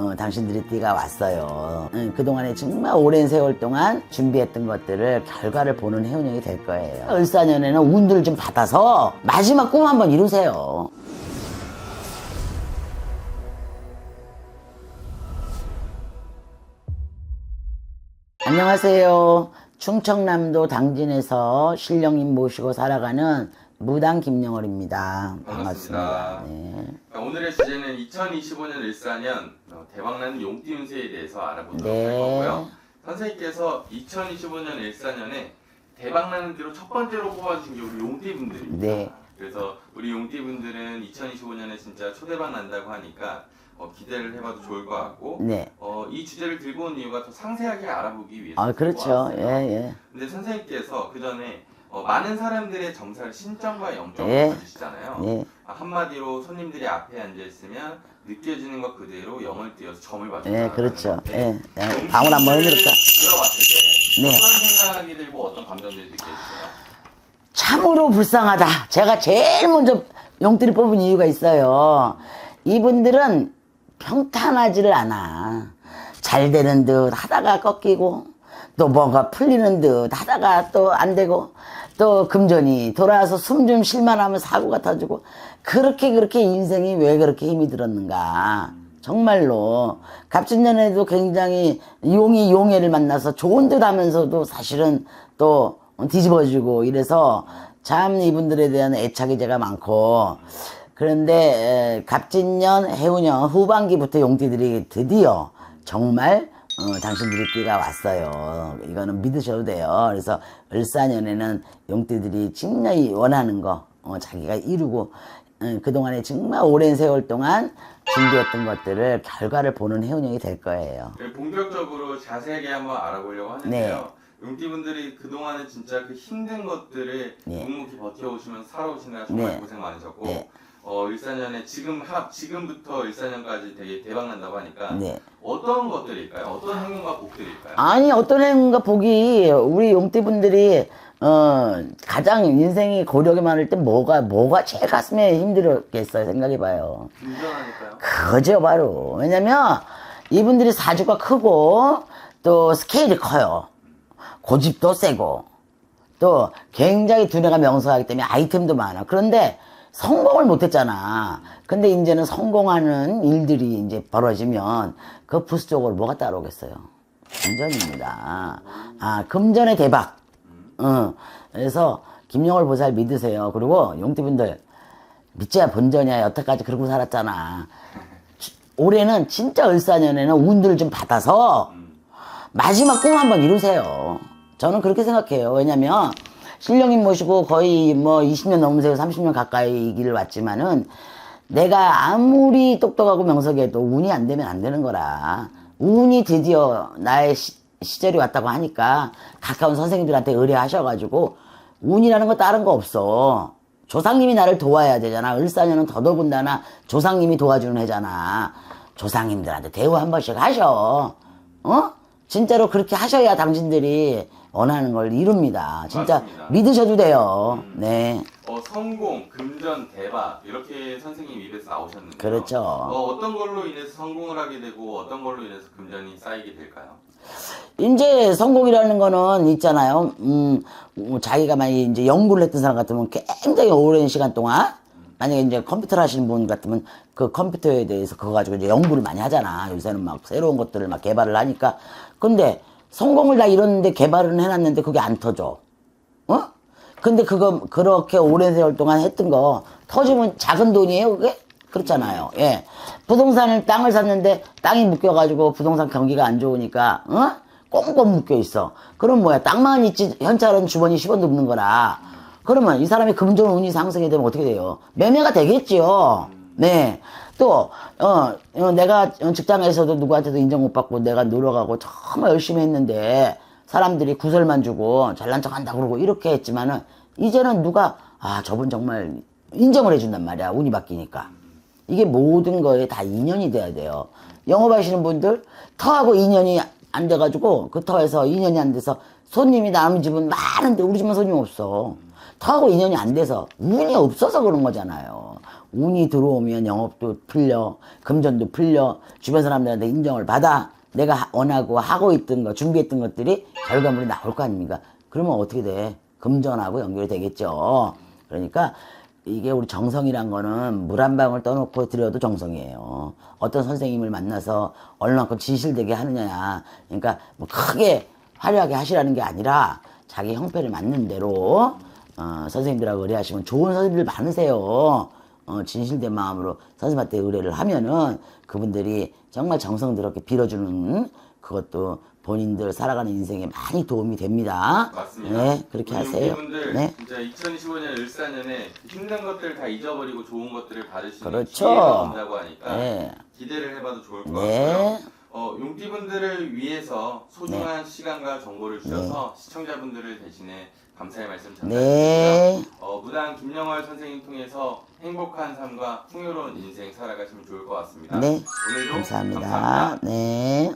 어, 당신들이 띠가 왔어요. 응, 그동안에 정말 오랜 세월 동안 준비했던 것들을 결과를 보는 해운형이 될 거예요. 을사년에는 운들을 좀 받아서 마지막 꿈 한번 이루세요. 안녕하세요. 충청남도 당진에서 신령님 모시고 살아가는 무당 김영월입니다. 반갑습니다. 반갑습니다. 네. 자, 오늘의 주제는 2025년 일사년 어, 대박나는 용띠 운세에 대해서 알아보도록 네. 할 거고요. 선생님께서 2025년 일사년에 대박나는 대로 첫 번째로 뽑아주신 게 우리 용띠 분들입니다. 네. 그래서 우리 용띠 분들은 2025년에 진짜 초대박 난다고 하니까 어, 기대를 해봐도 좋을 것 같고 네. 어, 이 주제를 들고 온 이유가 더 상세하게 알아보기 위해서 아, 그렇죠. 예, 예. 근데 선생님께서 그 전에 어, 많은 사람들의 점사를 신점과 영점을 예. 봐주시잖아요. 예. 아, 한마디로 손님들이 앞에 앉아 있으면 느껴지는 것 그대로 영을 띄어서 점을 맞춘다. 예, 그렇죠. 예. 예. 방울 한번 해드릴까? 들어봤을 때 네. 어떤 생각이 들고 어떤 감정들이 느껴지세요? 참으로 불쌍하다. 제가 제일 먼저 용띠를 뽑은 이유가 있어요. 이분들은 평탄하지를 않아. 잘 되는 듯 하다가 꺾이고, 또 뭐가 풀리는 듯 하다가 또 안 되고, 또 금전이 돌아와서 숨 좀 쉴만 하면 사고가 터지고, 그렇게 그렇게 인생이 왜 그렇게 힘이 들었는가. 정말로. 갑진년에도 굉장히 용이 용해를 만나서 좋은 듯 하면서도 사실은 또 뒤집어지고 이래서 참 이분들에 대한 애착이 제가 많고 그런데 에, 갑진년 해운년 후반기부터 용띠들이 드디어 정말 어, 당신들이 띠가 왔어요. 이거는 믿으셔도 돼요. 그래서 을사년에는 용띠들이 정말 원하는 거 어, 자기가 이루고 어, 그동안에 정말 오랜 세월 동안 준비했던 것들을 결과를 보는 해운년이 될 거예요. 네, 본격적으로 자세하게 한번 알아보려고 하는데요. 용띠분들이 그동안에 진짜 그 힘든 것들을 네. 묵묵히 버텨오시면서 살아오시느라 정말 네. 고생 많으셨고 네. 어, 일사년에 지금 합 지금부터 일사년까지 되게 대박 난다고 하니까 네. 어떤 것들일까요? 어떤 행운과 복들일까요? 아니 어떤 행운가 복이 우리 용띠분들이 어 가장 인생이 고력이 많을 때 뭐가 뭐가 제일 가슴에 힘들었겠어요 생각해봐요 운전하니까요. 그죠 바로 왜냐면 이분들이 사주가 크고 또 스케일이 커요 고집도 세고 또 굉장히 두뇌가 명석하기 때문에 아이템도 많아 그런데 성공을 못했잖아. 근데 이제는 성공하는 일들이 이제 벌어지면 그 부수적으로 뭐가 따라오겠어요? 금전입니다. 아 금전의 대박. 어, 그래서 김영월 보살 믿으세요. 그리고 용띠분들 믿자야 본전이야. 여태까지 그러고 살았잖아. 지- 올해는 진짜 을사년에는 운들을 좀 받아서 마지막 꿈 한번 이루세요. 저는 그렇게 생각해요. 왜냐면 신령님 모시고 거의 뭐 20년 넘으세요. 30년 가까이 이 길을 왔지만은 내가 아무리 똑똑하고 명석해도 운이 안 되면 안 되는 거라. 운이 드디어 나의 시, 시절이 왔다고 하니까 가까운 선생님들한테 의뢰하셔가지고 운이라는 거 다른 거 없어. 조상님이 나를 도와야 되잖아. 을사년은 더더군다나 조상님이 도와주는 해잖아. 조상님들한테 대우 한 번씩 하셔. 어? 진짜로 그렇게 하셔야 당신들이 원하는 걸 이룹니다. 진짜 맞습니다. 믿으셔도 돼요. 네. 어, 성공, 금전, 대박 이렇게 선생님 입에서 나오셨는데요. 그렇죠. 어, 어떤 걸로 인해서 성공을 하게 되고 어떤 걸로 인해서 금전이 쌓이게 될까요? 이제 성공이라는 거는 있잖아요. 음, 뭐 자기가 만약에 이제 연구를 했던 사람 같으면 굉장히 오랜 시간 동안 만약에 이제 컴퓨터를 하시는 분 같으면 그 컴퓨터에 대해서 그거 가지고 이제 연구를 많이 하잖아. 요새는 막 새로운 것들을 막 개발을 하니까. 근데 성공을 다 이뤘는데 개발은 해놨는데 그게 안 터져. 어? 근데 그거 그렇게 오랜 세월 동안 했던 거 터지면 작은 돈이에요, 그게? 그렇잖아요. 예. 부동산을 땅을 샀는데 땅이 묶여 가지고 부동산 경기가 안 좋으니까 어? 꽁꽁 묶여 있어. 그럼 뭐야? 땅만 있지 현찰은 주머니 10원도 없는 거라. 그러면 이 사람이 금전 운이 상승이 되면 어떻게 돼요? 매매가 되겠지요. 네. 또, 어, 어, 내가 직장에서도 누구한테도 인정 못 받고 내가 노력하고 정말 열심히 했는데 사람들이 구설만 주고 잘난 척 한다 그러고 이렇게 했지만은 이제는 누가 아, 저분 정말 인정을 해준단 말이야. 운이 바뀌니까. 이게 모든 거에 다 인연이 돼야 돼요. 영업하시는 분들 터하고 인연이 안 돼가지고 그 터에서 인연이 안 돼서 손님이 남의 집은 많은데 우리 집은 손님 없어. 터하고 인연이 안 돼서 운이 없어서 그런 거잖아요. 운이 들어오면 영업도 풀려, 금전도 풀려, 주변 사람들한테 인정을 받아. 내가 하- 원하고 하고 있던 거, 준비했던 것들이 결과물이 나올 거 아닙니까? 그러면 어떻게 돼? 금전하고 연결이 되겠죠. 그러니까 이게 우리 정성이란 거는 물 한 방울 떠놓고 드려도 정성이에요. 어떤 선생님을 만나서 얼마큼 진실되게 하느냐. 그러니까 뭐 크게 화려하게 하시라는 게 아니라 자기 형편을 맞는 대로 어, 선생님들하고 의뢰하시면 좋은 선생님들 많으세요. 어, 진실된 마음으로 선생님한테 의뢰를 하면은 그분들이 정말 정성스럽게 빌어주는 그것도 본인들 살아가는 인생에 많이 도움이 됩니다. 맞습니다. 네, 그렇게 하세요. 용기분들 네. 진짜 2025년 일사년에 힘든 것들 다 잊어버리고 좋은 것들을 받으시는 그렇죠. 기회가 온다고 하니까 네. 기대를 해봐도 좋을 것 네. 같고요. 어, 용띠분들을 위해서 소중한 시간과 정보를 주셔서 시청자분들을 대신해 감사의 말씀 전달드리고요. 네. 어, 무당 김영월 선생님 통해서 행복한 삶과 풍요로운 인생 살아가시면 좋을 것 같습니다. 네. 오늘도 감사합니다. 감사합니다. 네.